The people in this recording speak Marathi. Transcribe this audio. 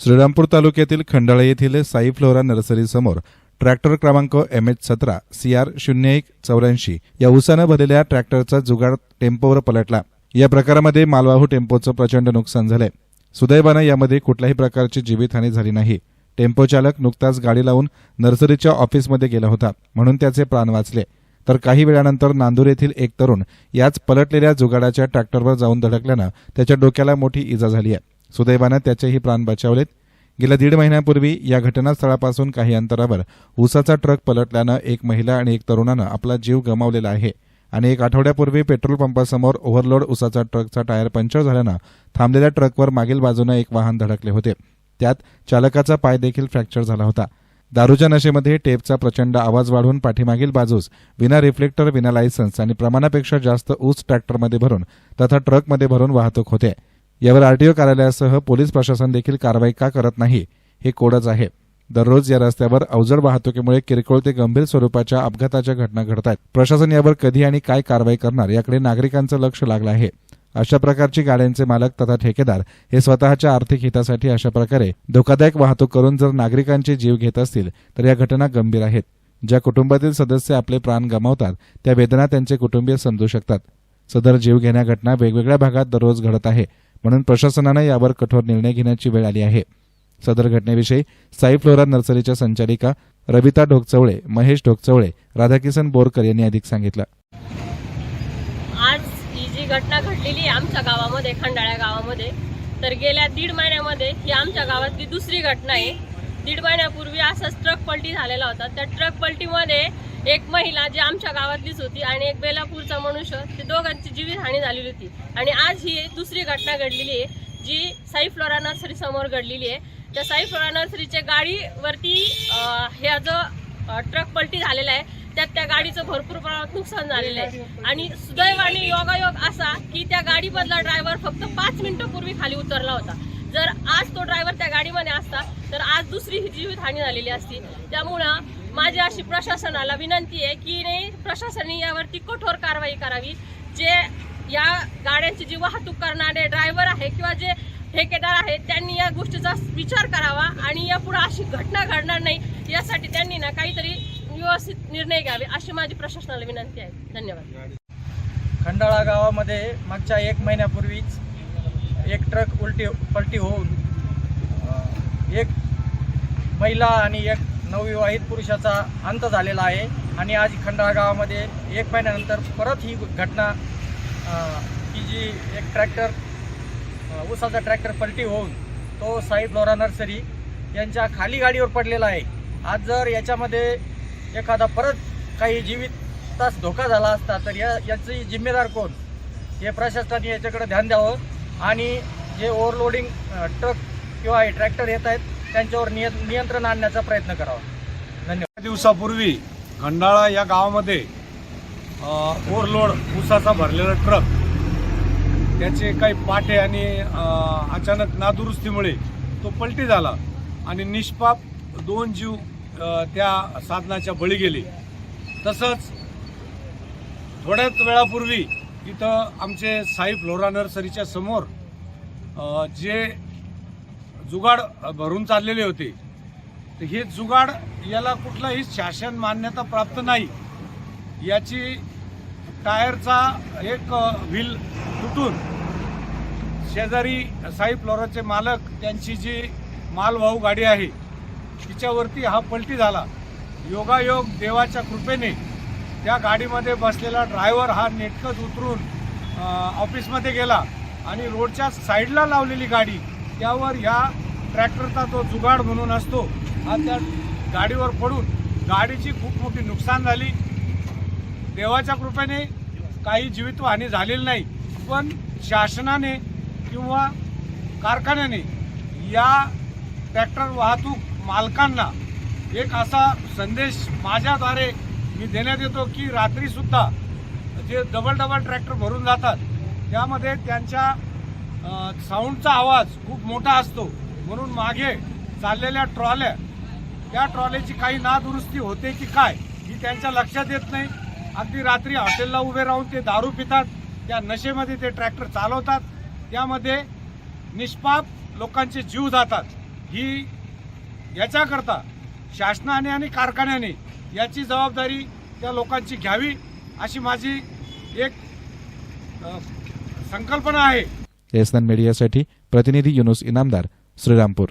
श्रीरामपूर तालुक्यातील खंडाळा येथील साई फ्लोरा नर्सरीसमोर ट्रॅक्टर क्रमांक एम एच सतरा सी आर शून्य एक चौऱ्याऐंशी या उसानं भरलेल्या ट्रॅक्टरचा जुगाड टेम्पोवर पलटला. या प्रकारामध्ये मालवाहू टेम्पोचं प्रचंड नुकसान झालंय. सुदैवानं यामध्ये कुठल्याही प्रकारची जीवितहानी झाली नाही. टेम्पो चालक नुकताच गाडी लावून नर्सरीच्या ऑफिसमध्ये गेला होता म्हणून त्याचे प्राण वाचले. तर काही वेळानंतर नांदूर येथील एक तरुण याच पलटलेल्या जुगाडाच्या ट्रॅक्टरवर जाऊन धडकल्यानं त्याच्या डोक्याला मोठी इजा झाली आहे. सुदैवानं त्याचेही प्राण बचावलेत. गेल्या दीड महिन्यापूर्वी या घटनास्थळापासून काही अंतरावर उसाचा ट्रक पलटल्यानं एक महिला आणि एक तरुणानं आपला जीव गमावलेला आहे आणि एक आठवड्यापूर्वी पेट्रोल पंपासमोर ओव्हरलोड उसाचा ट्रकचा टायर पंक्चर झाल्यानं थांबलेल्या ट्रकवर मागील बाजूनं एक वाहन धडकले होते. त्यात चालकाचा पाय देखील फ्रॅक्चर झाला होता. दारूच्या नशेमध्ये टेपचा प्रचंड आवाज वाढवून पाठीमागील बाजूस विना रिफ्लेक्टर विना लायसन्स आणि प्रमाणापेक्षा जास्त ऊस ट्रॅक्टरमध्ये भरून तथा ट्रकमध्ये भरून वाहतूक होते. यावर आरटीओ कार्यालयासह पोलीस प्रशासन देखील कारवाई का करत नाही हे कोडच आहे. दररोज या रस्त्यावर अवजड वाहतुकीमुळे किरकोळ ते गंभीर स्वरूपाच्या अपघाताच्या घटना घडत आहेत प्रशासन यावर कधी आणि काय कारवाई करणार याकडे नागरिकांचं लक्ष लागलं आहे. अशा प्रकारची गाड्यांचे मालक तथा ठेकेदार हे स्वतःच्या आर्थिक हितासाठी अशा प्रकारे धोकादायक वाहतूक करून जर नागरिकांचे जीव घेत असतील तर या घटना गंभीर आहेत. ज्या कुटुंबातील सदस्य आपले प्राण गमावतात त्या वेदना त्यांचे कुटुंबीय समजू शकतात. सदर जीव घेण्या घटना वेगवेगळ्या भागात दररोज घडत आहे. म्हणून प्रशासनानं यावर कठोर निर्णय घेण्याची वेळ आली आहे. सदर घटनेविषयी साई फ्लोरा नर्सरीच्या संचालिका रविता ढोकचवळे महेश ढोकचवळे राधाकिशन बोरकर यांनी अधिक सांगितलं. आज ही जी घटना घडलेली आहे आमच्या गावामध्ये खंडाळ्या गावामध्ये तर गेल्या दीड महिन्यामध्ये ही आमच्या गावातली दुसरी घटना आहे. दीड महिन्यापूर्वी असाच ट्रक पलटी झालेला होता. त्या ट्रक पलटीमध्ये एक महिला जी आमच्या गावातलीच होती आणि एक बेलापूरचा मनुष्य ते दोघांची जीवितहानी झालेली होती. आणि आज ही दुसरी घटना घडलेली आहे जी साई फ्लोरा नर्सरी समोर घडलेली आहे. त्या साई फ्लोरा नर्सरीच्या गाडीवरती ह्या जो ट्रक पलटी झालेला आहे त्यात त्या गाडीचं भरपूर प्रमाणात नुकसान झालेलं आहे. आणि सुदैवाने योगायोग असा की त्या गाडीमधला ड्रायव्हर फक्त पाच मिनिटं पूर्वी खाली उतरला होता. जर आज तो ड्रायव्हर त्या गाडीमध्ये असता तर आज दुसरी ही जीवितहानी झालेली असती. त्यामुळं माझी अशी प्रशासनाला विनंती आहे की नाही प्रशासनाने यावरती कठोर कारवाई करावी. जे या गाड्यांची जी वाहतूक करणारे ड्रायव्हर आहे किंवा जे ठेकेदार आहेत त्यांनी या गोष्टीचा विचार करावा आणि यापुढे अशी घटना घडणार नाही यासाठी त्यांनी ना काहीतरी व्यवस्थित निर्णय घ्यावे अशी माझी प्रशासनाला विनंती आहे. धन्यवाद. खंडाळा गावामध्ये मागच्या एक महिन्यापूर्वीच एक ट्रक उलटी पलटी होऊन एक महिला आणि एक नवविवाहित पुरुषाचा अंत झालेला आहे. आणि आज खंडाळा गावामध्ये एक महिन्यानंतर परत ही घटना की जी एक ट्रॅक्टर उसाचा ऊसाचा ट्रॅक्टर पलटी होऊन तो साई फ्लोरा नर्सरी यांच्या खाली गाडीवर पडलेला आहे. आज जर याच्यामध्ये एखादा परत काही जीवित तास धोका झाला असता तर या याची जिम्मेदार कोण? हे प्रशासनाने याच्याकडे ध्यान द्यावं. आणि जे ओव्हरलोडिंग ट्रक किंवा हे ट्रॅक्टर येत आहेत त्यांच्यावर निय नियंत्रण आणण्याचा प्रयत्न करावा. धन्यवाद. दिवसापूर्वी खंडाळा या गावामध्ये ओव्हरलोड ऊसाचा भरलेला ट्रक त्याचे काही पाटे आणि अचानक नादुरुस्तीमुळे तो पलटी झाला आणि निष्पाप दोन जीव त्या साधनाच्या बळी गेले. तसंच थोड्याच वेळापूर्वी इथं आमचे साई फ्लोरा नर्सरीच्या समोर जे जुगाड भरून चाललेले होते तर हे जुगाड याला कुठलाही शासन मान्यता प्राप्त नाही. याची टायरचा एक व्हील तुटून शेजारी साई फ्लोराचे मालक त्यांची जी मालवाहू गाडी आहे तिच्यावरती हा पलटी झाला. योगायोग देवाच्या कृपेने त्या गाडीमध्ये बसलेला ड्रायव्हर हा नेटकच उतरून ऑफिसमध्ये गेला आणि रोडच्या साईडला लावलेली गाडी. त्यावर ह्या ट्रॅक्टरचा तो जुगाड म्हणून असतो हा त्या गाडीवर पडून गाडीची खूप मोठी नुकसान झाली. देवाच्या कृपेने काही जीवितहानी झालेली नाही पण शासनाने किंवा कारखान्याने या ट्रॅक्टर वाहतूक मालकांना एक असा संदेश माझ्याद्वारे मी देण्यात येतो की रात्रीसुद्धा जे डबल डबल ट्रॅक्टर भरून जातात त्यामध्ये त्यांच्या साऊंडचा आवाज खूप मोठा असतो. म्हणून मागे चाललेल्या ट्रॉल्या त्या ट्रॉलीची काही नादुरुस्ती होते की काय ही त्यांच्या लक्षात येत नाही. अगदी रात्री हॉटेलला उभे राहून ते दारू पितात त्या नशेमध्ये ते ट्रॅक्टर चालवतात त्यामध्ये निष्पाप लोकांचे जीव जातात. ही याच्याकरता शासनाने आणि कारखान्याने याची जबाबदारी त्या लोकांची घ्यावी अशी माझी एक संकल्पना आहे. एसनन मीडियासाठी प्रतिनिधी युनुस इनामदार श्रीरामपूर.